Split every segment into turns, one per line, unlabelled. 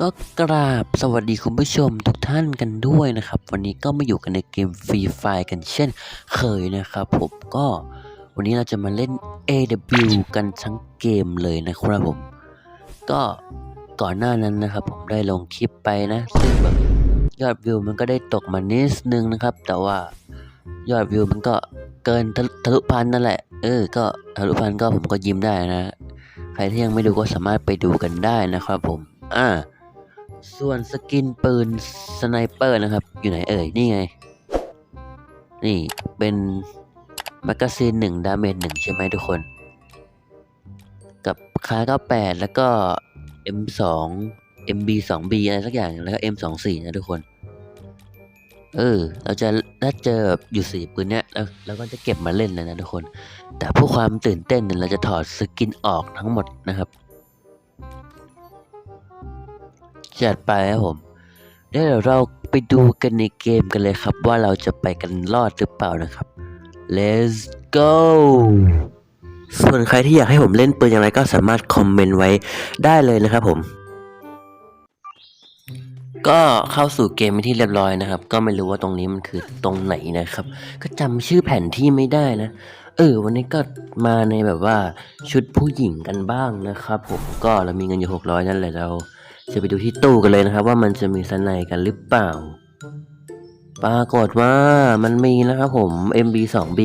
ก็กราบสวัสดีคุณผู้ชมทุกท่านกันด้วยนะครับ วันนี้ก็มาอยู่กันในเกมฟรีไฟกันเช่นเคยนะครับ ผมก็วันนี้เราจะมาเล่น AW กันทั้งเกมเลยนะครับผม ก็ก่อนหน้านั้นนะครับ ผมได้ลงคลิปไปนะ ซึ่งแบบยอดวิวมันก็ได้ตกมานิดนึงนะครับ แต่ว่ายอดวิวมันก็เกินทะทะลุพันนั่นแหละ เออ ก็ทะลุพันก็ผมก็ยิ้มได้นะ ใครที่ยังไม่ดูก็สามารถไปดูกันได้นะครับผม อ่า ส่วนสกินปืนสไนเปอร์นะครับ อยู่ไหนเอ่ย นี่ไง นี่เป็นแมกกาซีนหนึ่งดาเมจหนึ่งใช่ไหมทุกคน กับคา98แล้วก็ M2 MB 2B อะไรสักอย่างแล้วก็ M24 นะทุกคน เออ เราจะถ้าเจอบอยู่สี่ปืนเนี้ยเราเราก็จะเก็บมาเล่นเลยนะทุกคน แต่เพื่อความตื่นเต้นเราจะถอดสกินออกทั้งหมดนะครับ จัดไปครับผมเดี๋ยวเราไปดูกันในเกมกันเลยครับ ว่าเราจะไปกันรอดหรือเปล่านะครับ let's go ส่วนใครที่อยากให้ผมเล่นปืนอย่างไรก็สามารถคอมเมนต์ไว้ได้เลยนะครับผม ก็เข้าสู่เกมเป็นที่เรียบร้อยนะครับ ก็ไม่รู้ว่าตรงนี้มันคือตรงไหนนะครับ ก็จำชื่อแผนที่ไม่ได้นะ เออ วันนี้ก็มาในแบบว่าชุดผู้หญิงกันบ้างนะครับ ผมก็เรามีเงินอยู่หกร้อยนั่นแหละเรา จะไปดูที่ตู้กันเลยนะครับ ว่ามันจะมีสไนกันหรือเปล่า ปรากฏว่ามันมีนะครับผม MB 2B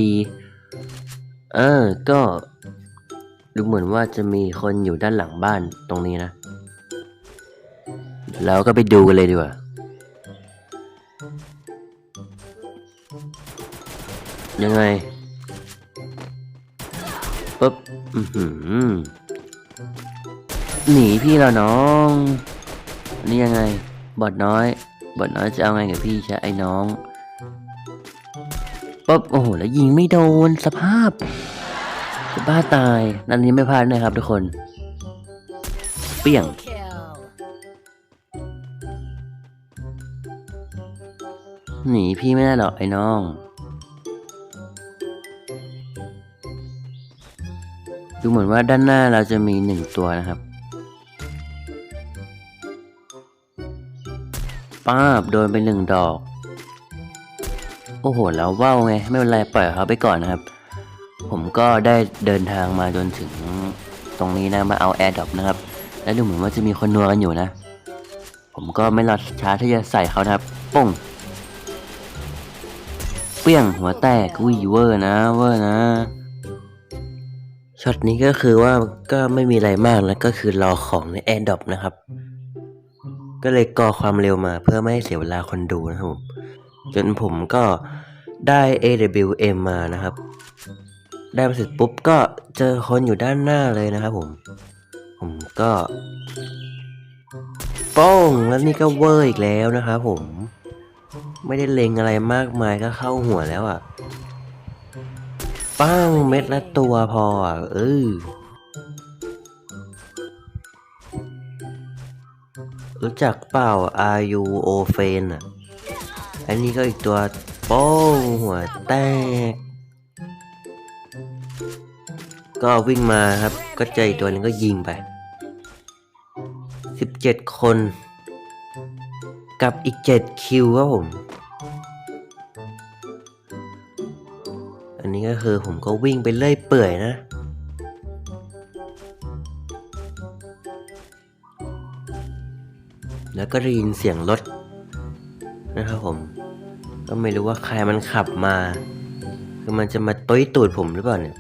เออ ก็ดูเหมือนว่าจะมีคนอยู่ด้านหลังบ้านตรงนี้นะ แล้วก็ไปดูกันเลยดีกว่า ยังไงปุ๊บอือหือหนีพี่แล้วน้อง นี่ยังไง บอดน้อย บอดน้อยจะเอาไงกับพี่ใช่ไอ้น้องปุ๊บโอ้โห แล้วยิงไม่โดนสภาพจะบ้าตาย นันนี้ไม่พลาดนะครับทุกคน เปี้ยง หนีพี่ไม่ได้หรอกไอ้น้อง ดูเหมือนว่าด้านหน้าเราจะมีหนึ่งตัวนะครับ ป้าบโดนไปหนึ่งดอก โอ้โห แล้วว่าวไง ไม่เป็นไรปล่อยเขาไปก่อนนะครับ ผมก็ได้เดินทางมาจนถึงตรงนี้นะมาเอาแอร์ดรอปนะครับ และดูเหมือนว่าจะมีคนนัวกันอยู่นะ ผมก็ไม่รอช้าที่จะใส่เขานะครับป้งเปี้ยงหัวแตกอุ้ยเวอร์นะเวอร์นะช็อตนี้ก็คือว่าก็ไม่มีอะไรมากแล้วก็คือรอของในแอร์ดรอปนะครับ ก็เลยกอความเร็วมาเพื่อไม่ให้เสียเวลาคนดูนะครับผมจนผมก็ได้ AWM มานะครับ ได้มาเสร็จปุ๊บก็เจอคนอยู่ด้านหน้าเลยนะครับผม ผมก็ป้องแล้วนี่ก็เวอร์อีกแล้วนะครับผม ไม่ได้เล็งอะไรมากมายก็เข้าหัวแล้วอะ ป้างเม็ดละตัวพออะเออ รู้จักเปล่า RU O f a n อะ อันนี้ก็อีกตัวโป้งหัวแตก ก็วิ่งมาครับ ก็เจออีกตัวนึงก็ยิงไป 17 คน กับอีก 7 คิวครับผม อันนี้ก็คือผมก็วิ่งไปเรื่อยเปื่อยนะ แล้วก็ได้ยินเสียงรถนะครับผม ก็ไม่รู้ว่าใครมันขับมา คือมันจะมาต้อยตูดผมหรือเปล่าเนี่ย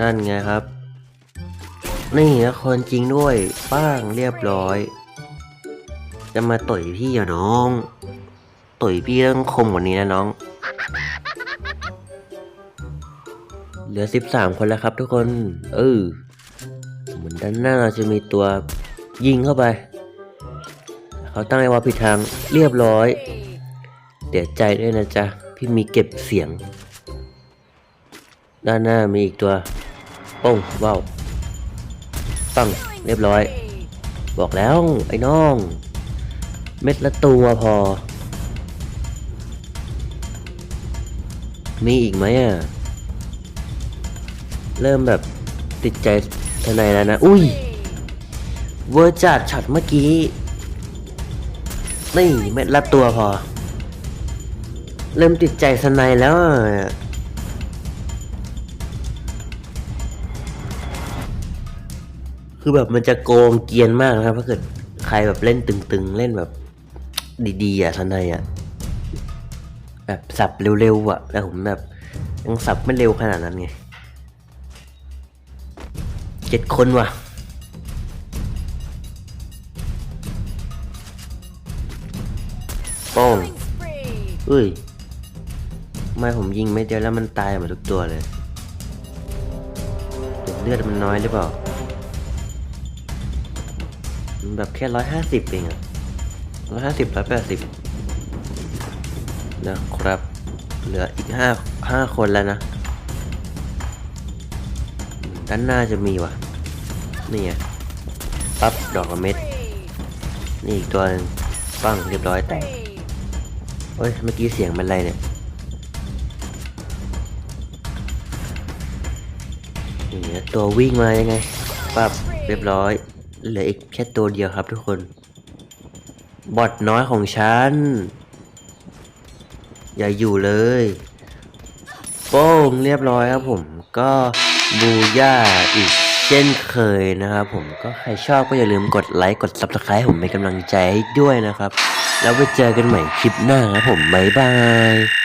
นั่นไงครับ นี่นะคนจริงด้วยป้างเรียบร้อย จะมาต่อยพี่เหรอน้องต่อยพี่ต้องคมกว่านี้นะน้อง เหลือสิบสามคนแล้วครับทุกคน เออ เหมือนด้านหน้าเราจะมีตัวยิงเข้าไป เขาตั้งไอ้วาผิดทางเรียบร้อย เดี๋ยวใจด้วยนะจ๊ะ พี่มีเก็บเสียง ด้านหน้ามีอีกตัวโป้งว้าวปังเรียบร้อย บอกแล้วไอ้น้อง เม็ดละตัวพอ มีอีกไหมอะ เริ่มแบบติดใจ ทนายแล้วนะ อุ้ย เวอร์จัดช็อตเมื่อกี้ นี่เม็ดละตัวพอ เริ่มติดใจสไนแล้วคือแบบมันจะโกงเกียนมากนะครับ ถ้าเกิดใครแบบเล่นตึงๆ เล่นแบบ ดีๆอะสไนยอะ แบบสับเร็วๆอะ แต่ผมแบบยังสับไม่เร็วขนาดนั้นไง เจ็ดคนว่ะโป้ง
Killing spree.
เอ้ยทำไมผมยิงไม่เดียวแล้วมันตายหมดทุกตัวเลยหรือเลือดมันน้อยหรือเปล่า มันแบบแค่ร้อยห้าสิบเองอะร้อยห้าสิบร้อยแปดสิบนะครับ เหลืออีกห้าห้าคนแล้วนะ ด้านหน้าจะมีว่ะ นี่ไงปั๊บดอกละเม็ด นี่อีกตัวนึงปั้งเรียบร้อยแตก
Spree.
เฮ้ย เมื่อกี้เสียงมันอะไรเนี่ย นี่ตัววิ่งมายังไง ปั๊บเรียบร้อย เหลืออีกแค่ตัวเดียวครับทุกคน บอทน้อยของฉัน อย่าอยู่เลย โป้งเรียบร้อยครับผมก็ บูย่าอีกเช่นเคยนะครับผมก็ใครชอบก็อย่าลืมกดไลค์กด subscribe ผมเป็นกำลังใจให้ด้วยนะครับ แล้วไปเจอกันใหม่คลิปหน้าครับผม บ๊ายบาย